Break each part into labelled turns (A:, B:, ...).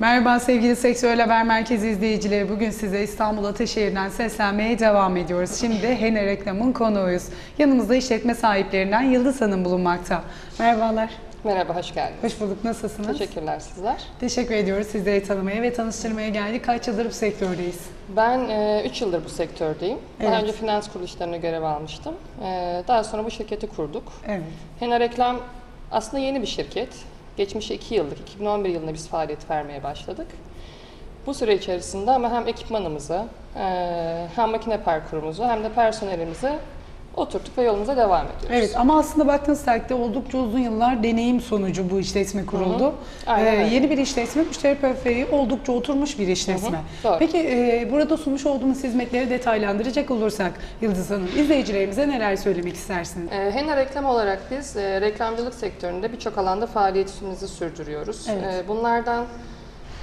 A: Merhaba sevgili Sektörel Haber Merkezi izleyicileri. Bugün size İstanbul Ataşehir'den seslenmeye devam ediyoruz. Şimdi Hene Reklam'ın konuğuyuz. Yanımızda işletme sahiplerinden Yıldız Hanım bulunmakta. Merhabalar.
B: Merhaba, hoş geldiniz.
A: Hoş bulduk. Nasılsınız?
B: Teşekkürler sizler.
A: Teşekkür ediyoruz. Sizleri tanımaya ve tanıştırmaya geldik. Kaç yıldır bu sektördeyiz?
B: Ben 3 yıldır bu sektördeyim.
A: Evet.
B: Daha önce finans kuruluşlarına görev almıştım. E, daha sonra bu şirketi kurduk.
A: Evet.
B: Hena Reklam aslında yeni bir şirket. Geçmişe 2 yıldır, 2011 yılında biz faaliyet vermeye başladık. Bu süre içerisinde ama hem ekipmanımızı, hem makine parkurumuzu hem de personelimizi oturttuk ve yolumuza devam ediyoruz.
A: Evet ama aslında baktığınız takdirde oldukça uzun yıllar deneyim sonucu bu işletme kuruldu.
B: Hı hı. Aynen
A: Ee, yeni bir işletme, müşteri profili oldukça oturmuş bir işletme.
B: Hı hı, doğru.
A: Peki e, burada sunmuş olduğumuz hizmetleri detaylandıracak olursak Yıldız Hanım, izleyicilerimize neler söylemek istersiniz?
B: E, Hena Reklam olarak biz e, reklamcılık sektöründe birçok alanda faaliyetimizi sürdürüyoruz.
A: Evet.
B: E, bunlardan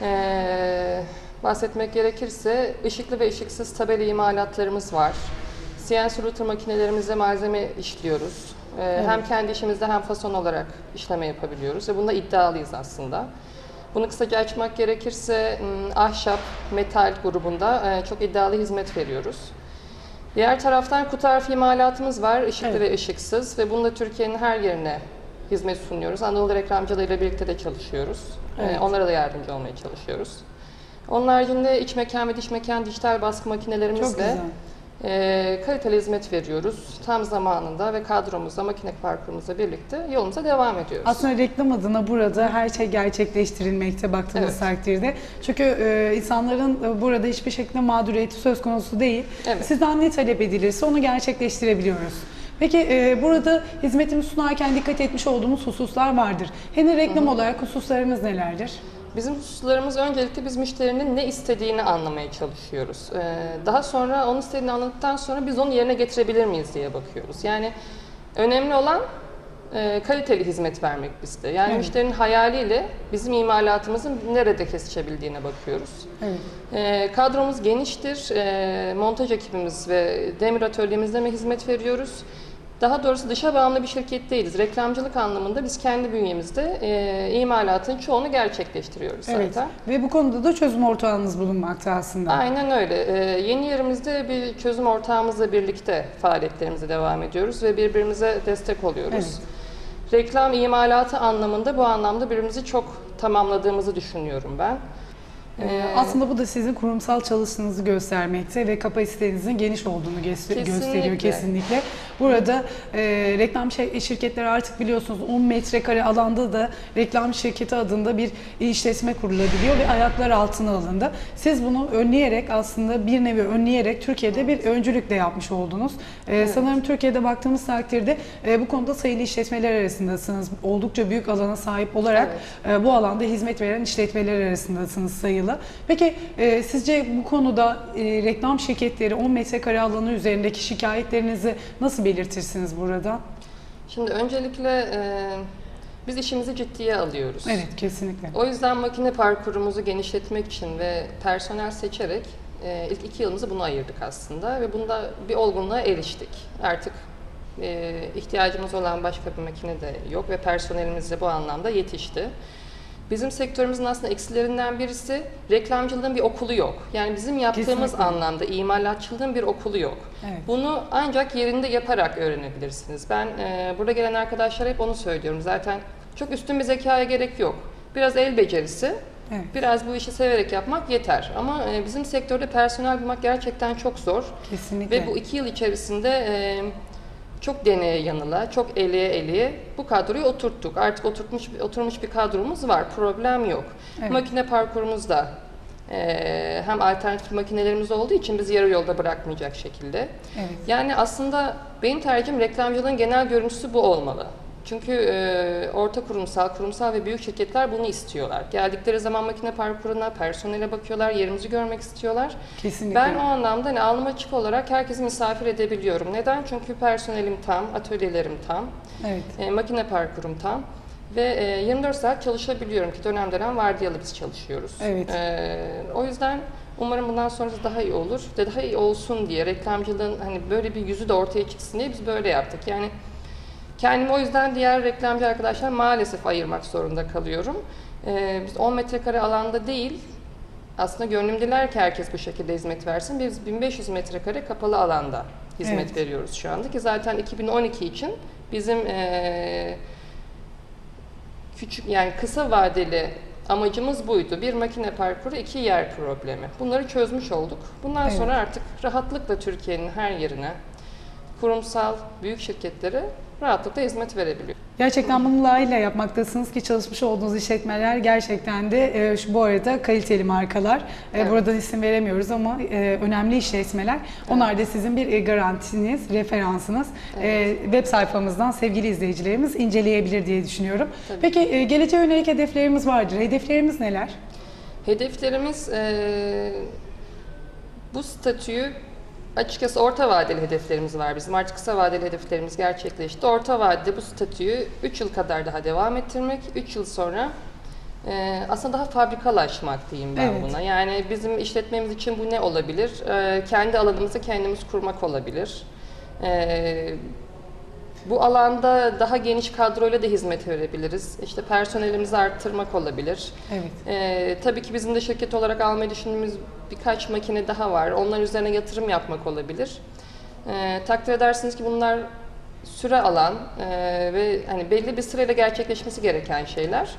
B: e, bahsetmek gerekirse ışıklı ve ışıksız tabela imalatlarımız var. CNC router makinelerimizde malzeme işliyoruz. E, Hem kendi işimizde hem fason olarak işleme yapabiliyoruz ve bunda iddialıyız aslında. Bunu kısaca açmak gerekirse m, ahşap, metal grubunda e, çok iddialı hizmet veriyoruz. Diğer taraftan kutu harf imalatımız var, ışıklı
A: Evet.
B: ve ışıksız ve bunu da Türkiye'nin her yerine hizmet sunuyoruz. Anadolu reklamcılığıyla birlikte de çalışıyoruz. Ee,
A: Evet.
B: onlara da yardımcı olmaya çalışıyoruz. Onun haricinde iç mekan ve dış mekan dijital baskı
A: Çok
B: makinelerimizle
A: güzel.
B: E, kaliteli hizmet veriyoruz. Tam zamanında ve kadromuzla, makine parkurumuzla birlikte yolumuza devam ediyoruz.
A: Aslında reklam adına burada her şey gerçekleştirilmekte baktığımız
B: Evet.
A: takdirde. Çünkü e, insanların e, burada hiçbir şekilde mağduriyeti söz konusu değil.
B: Evet.
A: Sizden ne talep edilirse onu gerçekleştirebiliyoruz. Peki e, burada hizmetimi sunarken dikkat etmiş olduğumuz hususlar vardır. Henüz reklam olarak hususlarımız nelerdir?
B: Bizim hususlarımız öncelikle biz müşterinin ne istediğini anlamaya çalışıyoruz. Ee, Daha sonra onun istediğini anladıktan sonra biz onu yerine getirebilir miyiz diye bakıyoruz. Yani önemli olan e, kaliteli hizmet vermek bizde. Yani
A: Evet.
B: müşterinin hayaliyle bizim imalatımızın nerede kesişebildiğine bakıyoruz.
A: Evet.
B: Ee, kadromuz geniştir. Ee, montaj ekibimiz ve demir atölyemizde mi hizmet veriyoruz? Daha doğrusu dışa bağımlı bir şirket değiliz. Reklamcılık anlamında biz kendi bünyemizde e, imalatın çoğunu gerçekleştiriyoruz
A: Evet.
B: zaten.
A: Ve bu konuda da çözüm ortağınız bulunmakta aslında.
B: Aynen öyle. Ee, yeni yerimizde bir çözüm ortağımızla birlikte faaliyetlerimize devam ediyoruz ve birbirimize destek oluyoruz.
A: Evet.
B: Reklam imalatı anlamında bu anlamda birbirimizi çok tamamladığımızı düşünüyorum ben.
A: Ee, Aslında bu da sizin kurumsal çalıştığınızı göstermekte ve kapasitenizin geniş olduğunu
B: Kesinlikle.
A: gösteriyor kesinlikle. Burada e, reklam şir- şirketleri artık biliyorsunuz 10 metrekare alanda da reklam şirketi adında bir işletme kurulabiliyor ve ayaklar altına alındı. Siz bunu önleyerek aslında bir nevi önleyerek Türkiye'de bir öncülükle yapmış oldunuz. Ee, Sanırım Türkiye'de baktığımız takdirde e, bu konuda sayılı işletmeler arasındasınız. Oldukça büyük alana sahip olarak e, bu alanda hizmet veren işletmeler arasındasınız sayılı. Peki e, sizce bu konuda e, reklam şirketleri 10 metrekare alanı üzerindeki şikayetlerinizi nasıl belirtirsiniz burada?
B: Şimdi öncelikle e, biz işimizi ciddiye alıyoruz.
A: Evet kesinlikle.
B: O yüzden makine parkurumuzu genişletmek için ve personel seçerek e, ilk iki yılımızı buna ayırdık aslında ve bunda bir olgunluğa eriştik. Artık e, ihtiyacımız olan başka bir makine de yok ve personelimiz de bu anlamda yetişti. Bizim sektörümüzün aslında eksilerinden birisi reklamcılığın bir okulu yok. Yani bizim yaptığımız
A: Kesinlikle.
B: anlamda imalatçılığın bir okulu yok.
A: Evet.
B: Bunu ancak yerinde yaparak öğrenebilirsiniz. Ben e, burada gelen arkadaşlara hep onu söylüyorum. Zaten çok üstün bir zekaya gerek yok. Biraz el becerisi,
A: Evet.
B: biraz bu işi severek yapmak yeter. Ama e, bizim sektörde personel bulmak gerçekten çok zor.
A: Kesinlikle.
B: Ve bu iki yıl içerisinde e, çok deneye yanıla, çok eleye eleye bu kadroyu oturttuk. Artık oturtmuş oturmuş bir kadromuz var. Problem yok.
A: Evet.
B: Makine parkurumuz da e, hem alternatif makinelerimiz olduğu için bizi yarı yolda bırakmayacak şekilde.
A: Evet.
B: Yani aslında benim tercihim reklamcılığın genel görüntüsü bu olmalı. Çünkü e, orta kurumsal, kurumsal ve büyük şirketler bunu istiyorlar. Geldikleri zaman makine parkuruna, personele bakıyorlar, yerimizi görmek istiyorlar.
A: Kesinlikle.
B: Ben o anlamda hani alnım açık olarak herkesi misafir edebiliyorum. Neden? Çünkü personelim tam, atölyelerim tam,
A: Evet.
B: e, makine parkurum tam ve e, 24 saat çalışabiliyorum ki dönem dönem vardiyalı biz çalışıyoruz.
A: Evet.
B: E, o yüzden umarım bundan sonrası daha iyi olur ve daha iyi olsun diye reklamcılığın hani böyle bir yüzü de ortaya çıksın diye biz böyle yaptık. Yani kendimi o yüzden diğer reklamcı arkadaşlar maalesef ayırmak zorunda kalıyorum. Ee, biz 10 metrekare alanda değil, aslında gönlümdeler ki herkes bu şekilde hizmet versin. Biz 1500 metrekare kapalı alanda hizmet
A: Evet.
B: veriyoruz şu anda ki zaten 2012 için bizim eee, küçük yani kısa vadeli amacımız buydu. Bir makine parkuru, iki yer problemi. Bunları çözmüş olduk. Bundan
A: Evet.
B: sonra artık rahatlıkla Türkiye'nin her yerine kurumsal büyük şirketlere rahatlıkla hizmet verebiliyor.
A: Gerçekten bunu layığıyla yapmaktasınız ki çalışmış olduğunuz işletmeler gerçekten de e, şu bu arada kaliteli markalar. E,
B: Evet.
A: Buradan isim veremiyoruz ama e, önemli işletmeler. Onlar da sizin bir e, garantiniz, referansınız. E, web sayfamızdan sevgili izleyicilerimiz inceleyebilir diye düşünüyorum.
B: Tabii.
A: Peki e, geleceğe yönelik hedeflerimiz vardır. Hedeflerimiz neler?
B: Hedeflerimiz eee, bu statüyü açıkçası orta vadeli hedeflerimiz var bizim. Artık kısa vadeli hedeflerimiz gerçekleşti. Orta vadede bu statüyü 3 yıl kadar daha devam ettirmek. 3 yıl sonra eee, aslında daha fabrikalaşmak diyeyim ben
A: Evet.
B: buna. Yani bizim işletmemiz için bu ne olabilir? Eee, kendi alanımızı kendimiz kurmak olabilir. Eee bu alanda daha geniş kadroyla da hizmet verebiliriz. İşte personelimizi arttırmak olabilir.
A: Evet.
B: Ee, tabii ki bizim de şirket olarak almayı düşündüğümüz birkaç makine daha var. Onlar üzerine yatırım yapmak olabilir. Ee, takdir edersiniz ki bunlar süre alan e, ve hani belli bir sırayla gerçekleşmesi gereken şeyler.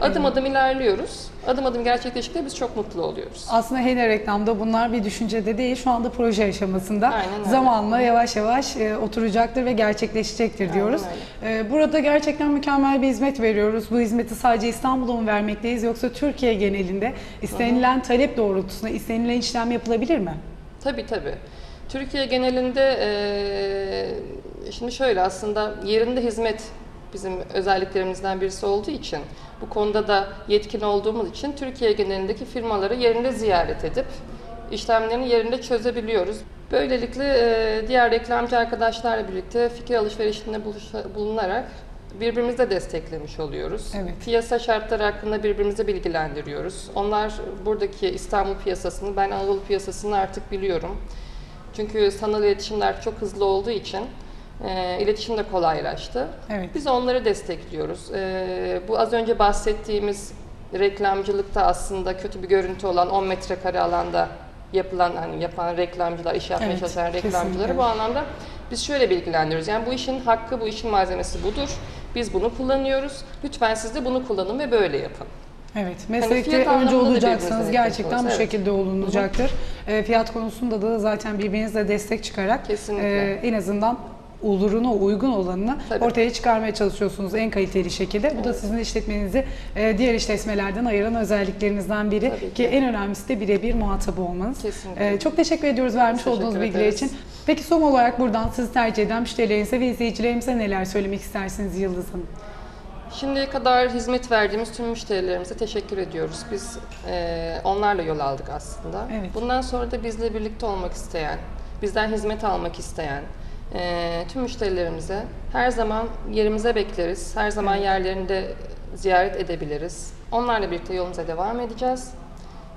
B: Adım adım ilerliyoruz. Adım adım gerçekleştikçe biz çok mutlu oluyoruz.
A: Aslında henüz reklamda bunlar bir düşüncede değil, şu anda proje aşamasında.
B: Aynen öyle.
A: Zamanla yavaş yavaş e, oturacaktır ve gerçekleşecektir diyoruz. E, burada gerçekten mükemmel bir hizmet veriyoruz. Bu hizmeti sadece İstanbul'a mı vermekteyiz yoksa Türkiye genelinde istenilen talep doğrultusunda istenilen işlem yapılabilir mi?
B: Tabii tabii. Türkiye genelinde eee, şimdi şöyle aslında yerinde hizmet bizim özelliklerimizden birisi olduğu için bu konuda da yetkin olduğumuz için Türkiye genelindeki firmaları yerinde ziyaret edip işlemlerini yerinde çözebiliyoruz. Böylelikle eee, diğer reklamcı arkadaşlarla birlikte fikir alışverişinde bulunarak birbirimizi de desteklemiş oluyoruz.
A: Evet.
B: Piyasa şartları hakkında birbirimizi bilgilendiriyoruz. Onlar buradaki İstanbul piyasasını, ben Anadolu piyasasını artık biliyorum. Çünkü sanal iletişimler çok hızlı olduğu için e, iletişim de kolaylaştı.
A: Evet.
B: Biz onları destekliyoruz. E, bu az önce bahsettiğimiz reklamcılıkta aslında kötü bir görüntü olan 10 metrekare alanda yapılan hani yapan reklamcılar, iş yapmaya
A: Evet,
B: çalışan reklamcıları
A: kesinlikle.
B: bu anlamda biz şöyle bilgilendiriyoruz. Yani bu işin hakkı, bu işin malzemesi budur. Biz bunu kullanıyoruz. Lütfen siz de bunu kullanın ve böyle yapın.
A: Evet, meslekte
B: Hani
A: önce olacaksanız gerçekten bu
B: evet.
A: şekilde olunacaktır. E, fiyat konusunda da zaten birbirinizle destek çıkarak
B: Kesinlikle.
A: e, en azından oluruna uygun olanını
B: Tabii.
A: ortaya çıkarmaya çalışıyorsunuz en kaliteli şekilde. Bu da sizin işletmenizi e, diğer işletmelerden ayıran özelliklerinizden biri
B: Tabii
A: ki.
B: ki.
A: en önemlisi de birebir muhatap olmanız.
B: Kesinlikle.
A: E, çok teşekkür ediyoruz vermiş
B: Teşekkür
A: olduğunuz bilgiler
B: ederiz.
A: için. Peki son olarak buradan sizi tercih eden müşterilerinize ve izleyicilerimize neler söylemek istersiniz Yıldız Hanım?
B: Şimdiye kadar hizmet verdiğimiz tüm müşterilerimize teşekkür ediyoruz. Biz e, onlarla yol aldık aslında.
A: Evet.
B: Bundan sonra da bizle birlikte olmak isteyen, bizden hizmet almak isteyen e, tüm müşterilerimize her zaman yerimize bekleriz. Her zaman yerlerinde ziyaret edebiliriz. Onlarla birlikte yolumuza devam edeceğiz.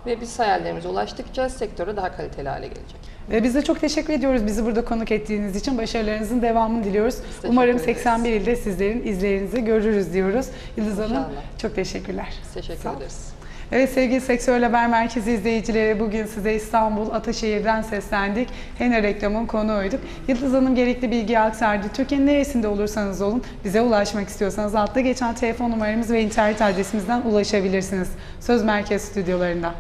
B: Ve biz hayallerimize ulaştıkça sektöre daha kaliteli hale gelecek.
A: Ve biz de çok teşekkür ediyoruz bizi burada konuk ettiğiniz için. Başarılarınızın devamını diliyoruz. Umarım
B: ederiz.
A: 81 ilde sizlerin izlerinizi görürüz diyoruz. Yıldız Hanım
B: İnşallah.
A: çok teşekkürler.
B: Teşekkür ederiz.
A: Evet sevgili Sektör Haber Merkezi izleyicileri bugün size İstanbul Ataşehir'den seslendik. Hene reklamın konuğuyduk. Yıldız Hanım gerekli bilgiyi aktardı. Türkiye'nin neresinde olursanız olun bize ulaşmak istiyorsanız altta geçen telefon numaramız ve internet adresimizden ulaşabilirsiniz. Söz Merkez stüdyolarında.